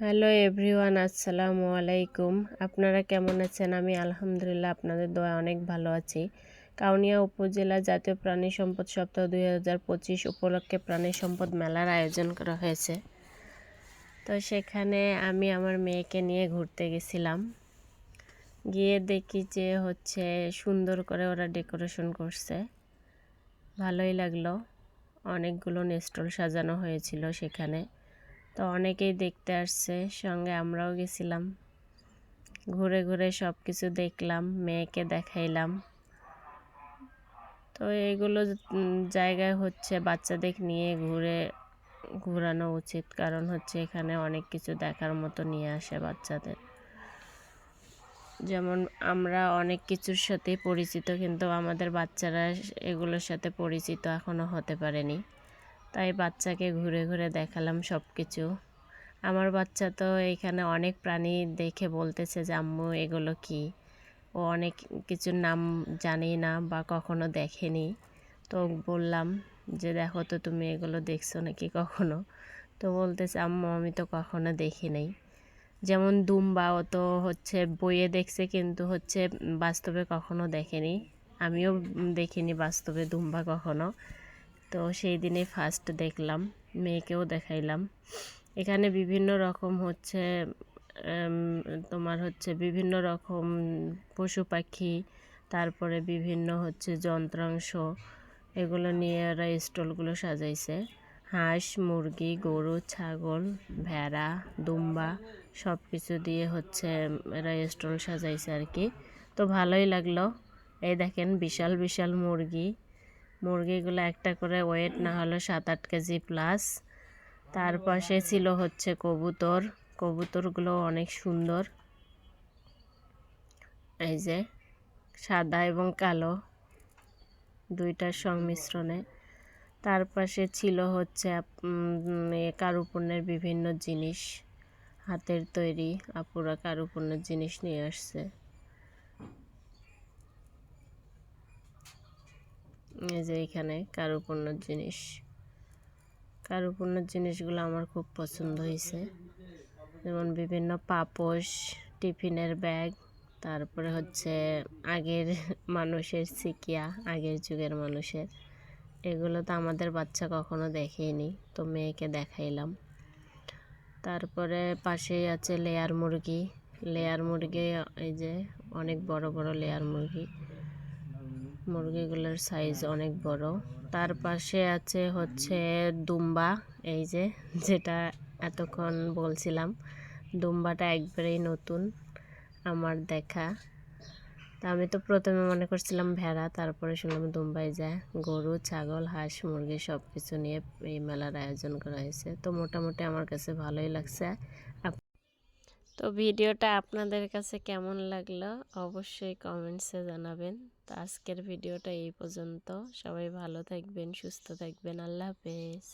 Hello everyone, আসসালামু আলাইকুম। আপনারা কেমন আছেন? আমি আলহামদুলিল্লাহ আপনাদের দোয়া অনেক ভালো আছি। কাউনিয়া উপজেলা জাতীয় প্রাণী সম্পদ সপ্তাহ দুই হাজার পঁচিশ উপলক্ষে প্রাণী সম্পদ মেলার আয়োজন করা হয়েছে। তো সেখানে আমি আমার মেয়েকে নিয়ে ঘুরতে গেছিলাম। গিয়ে দেখি যে হচ্ছে সুন্দর করে ওরা ডেকোরেশন করছে। ভালোই লাগল। অনেকগুলো নেস্টল সাজানো হয়েছিল সেখানে। তো অনেকেই দেখতে আসছে, সঙ্গে আমরাও গেছিলাম। ঘুরে ঘুরে সব কিছু দেখলাম, মেয়েকে দেখাইলাম। তো এগুলো জায়গায় হচ্ছে বাচ্চাদের নিয়ে ঘুরে, ঘোরানো উচিত। কারণ হচ্ছে এখানে অনেক কিছু দেখার মতো নিয়ে আসে বাচ্চাদের। যেমন আমরা অনেক কিছুর সাথে পরিচিত, কিন্তু আমাদের বাচ্চারা এগুলোর সাথে পরিচিত এখনও হতে পারেনি। তাই বাচ্চাকে ঘুরে ঘুরে দেখালাম সব কিছু আমার বাচ্চা তো এখানে অনেক প্রাণী দেখে বলতেছে যে, আম্মু, এগুলো কি? ও অনেক কিছুর নাম জানি না বা কখনো দেখেনি। তো বললাম যে, দেখো তো, তুমি এগুলো দেখছ নাকি কখনো? তো বলতেছে, আম্মু, আমি তো কখনো দেখি নাই। যেমন দুম্বা, ও তো হচ্ছে বইয়ে দেখছে কিন্তু হচ্ছে বাস্তবে কখনো দেখেনি। আমিও দেখিনি বাস্তবে দুম্বা কখনো। তো সেই দিনে ফার্স্ট দেখলাম, মেয়েকেও দেখাইলাম। এখানে বিভিন্ন রকম হচ্ছে তোমার হচ্ছে বিভিন্ন রকম পশু পাখি, তারপরে বিভিন্ন হচ্ছে যন্ত্রাংশ, এগুলো নিয়ে এরা স্টলগুলো সাজাইছে। হাঁস, মুরগি, গরু, ছাগল, ভেড়া, দুম্বা সব কিছু দিয়ে হচ্ছে এরা স্টল সাজাইছে আর কি। তো ভালোই লাগল। এই দেখেন বিশাল বিশাল মুরগি। মুরগিগুলো একটা করে ওয়েট না হলো সাত আট কেজি প্লাস তার পাশে ছিল হচ্ছে কবুতর। কবুতরগুলো অনেক সুন্দর। এই যে সাদা এবং কালো দুইটার সংমিশ্রণে। তার পাশে ছিল হচ্ছে কারুপণ্যের বিভিন্ন জিনিস। হাতের তৈরি আপুরা কারুপণ্যের জিনিস নিয়ে আসছে। এই যে এখানে কারুপণ্যের জিনিস। কারুপণ্যের জিনিসগুলো আমার খুব পছন্দ হয়েছে। যেমন বিভিন্ন পাপোশ, টিফিনের ব্যাগ, তারপরে হচ্ছে আগের মানুষের সিকিয়া, আগের যুগের মানুষের। এগুলো তো আমাদের বাচ্চা কখনো দেখেনি তো মেয়েকে দেখাইলাম। তারপরে পাশেই আছে লেয়ার মুরগি। লেয়ার মুরগি, এই যে অনেক বড় বড় লেয়ার মুরগি। মুরগিগুলোর সাইজ অনেক বড়। তার পাশে আছে হচ্ছে দুম্বা এই যে যেটা এতক্ষণ বলছিলাম। দুম্বাটা একবারেই নতুন আমার দেখা। তা আমি তো প্রথমে মনে করছিলাম ভেড়া তারপরে শুনলাম দুম্বাই যায় গরু ছাগল হাঁস মুরগি সব কিছু নিয়ে এই মেলার আয়োজন করা হয়েছে। তো মোটামুটি আমার কাছে ভালোই লাগছে। তো ভিডিওটা আপনাদের কাছে কেমন লাগল অবশ্যই কমেন্টসে জানাবেন। তো আজকের ভিডিওটা এই পর্যন্ত। সবাই ভালো থাকবেন, সুস্থ থাকবেন। আল্লাহ হাফেজ।